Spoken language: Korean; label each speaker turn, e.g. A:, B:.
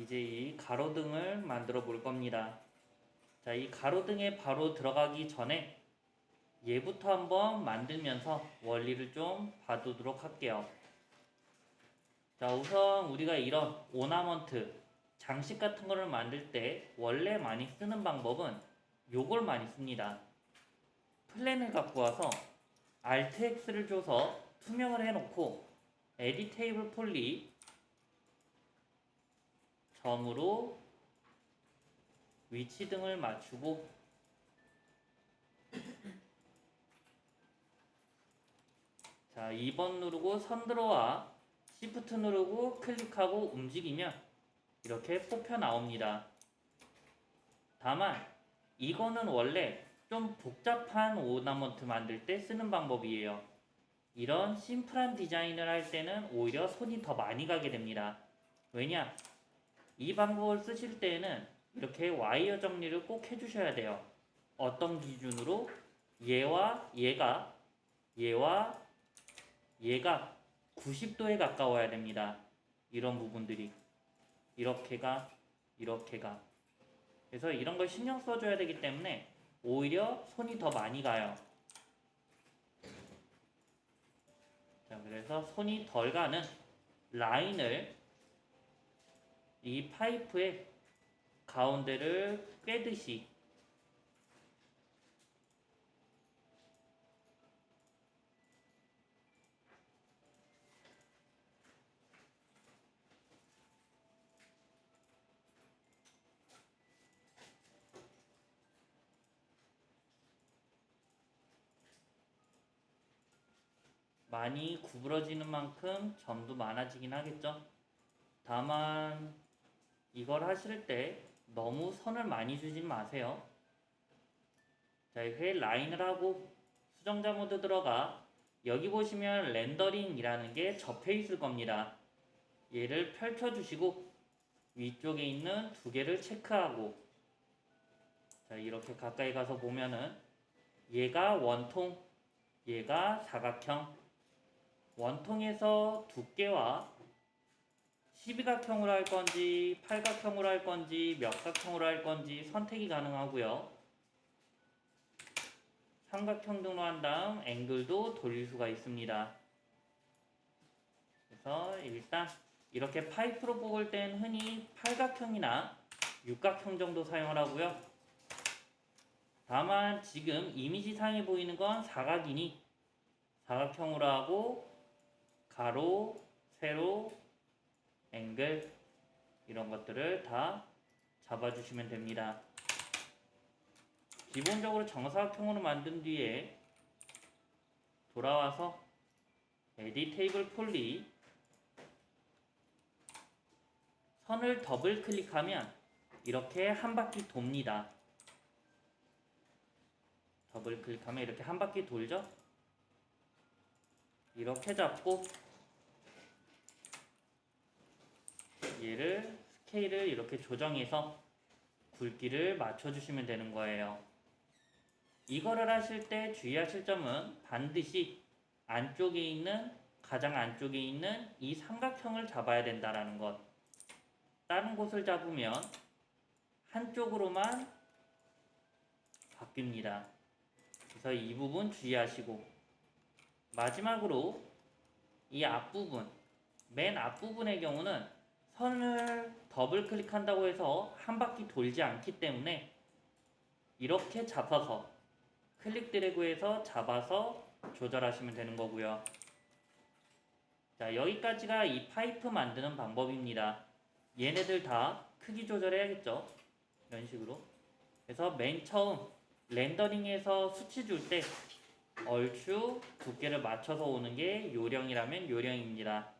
A: 이제 이 가로등을 만들어 볼 겁니다. 자, 이 가로등에 바로 들어가기 전에 얘부터 한번 만들면서 원리를 좀 봐두도록 할게요. 자, 우선 우리가 이런 오나먼트, 장식 같은 거를 만들 때 원래 많이 쓰는 방법은 요걸 많이 씁니다. 플랜을 갖고 와서 Alt X를 줘서 투명을 해놓고 에디 테이블 폴리 점으로 위치 등을 맞추고 자 2번 누르고 선 들어와 Shift 누르고 클릭하고 움직이면 이렇게 뽑혀 나옵니다. 다만 이거는 원래 좀 복잡한 오나먼트 만들 때 쓰는 방법이에요. 이런 심플한 디자인을 할 때는 오히려 손이 더 많이 가게 됩니다. 왜냐? 이 방법을 쓰실 때에는 이렇게 와이어 정리를 꼭 해주셔야 돼요. 어떤 기준으로? 얘와 얘가, 얘와 얘가 90도에 가까워야 됩니다. 이런 부분들이. 이렇게가, 이렇게가. 그래서 이런 걸 신경 써줘야 되기 때문에 오히려 손이 더 많이 가요. 자, 그래서 손이 덜 가는 라인을 이 파이프의 가운데를 꿰듯이 많이 구부러지는 만큼 점도 많아지긴 하겠죠. 다만 이걸 하실 때 너무 선을 많이 주진 마세요. 자, 이렇게 라인을 하고 수정자 모드 들어가 여기 보시면 렌더링이라는 게 접해 있을 겁니다. 얘를 펼쳐 주시고 위쪽에 있는 두 개를 체크하고 자, 이렇게 가까이 가서 보면은 얘가 원통, 얘가 사각형, 원통에서 두께와 12각형으로 할 건지 8각형으로 할 건지 몇 각형으로 할 건지 선택이 가능하고요. 삼각형 등으로 한 다음 앵글도 돌릴 수가 있습니다. 그래서 일단 이렇게 파이프로 뽑을 땐 흔히 8각형이나 육각형 정도 사용을 하고요. 다만 지금 이미지 상에 보이는 건 사각이니 사각형으로 하고 가로, 세로, 앵글 이런 것들을 다 잡아주시면 됩니다. 기본적으로 정사각형으로 만든 뒤에 돌아와서 에디 테이블 폴리 선을 더블 클릭하면 이렇게 한 바퀴 돕니다. 더블 클릭하면 이렇게 한 바퀴 돌죠? 이렇게 잡고 얘를 스케일을 이렇게 조정해서 굵기를 맞춰주시면 되는 거예요. 이거를 하실 때 주의하실 점은 반드시 안쪽에 있는 가장 안쪽에 있는 이 삼각형을 잡아야 된다라는 것. 다른 곳을 잡으면 한쪽으로만 바뀝니다. 그래서 이 부분 주의하시고 마지막으로 이 앞부분 맨 앞부분의 경우는 선을 더블 클릭한다고 해서 한 바퀴 돌지 않기 때문에 이렇게 잡아서 클릭 드래그해서 잡아서 조절하시면 되는 거고요. 자 여기까지가 이 파이프 만드는 방법입니다. 얘네들 다 크기 조절해야겠죠. 이런 식으로. 그래서 맨 처음 렌더링에서 수치 줄 때 얼추 두께를 맞춰서 오는 게 요령이라면 요령입니다.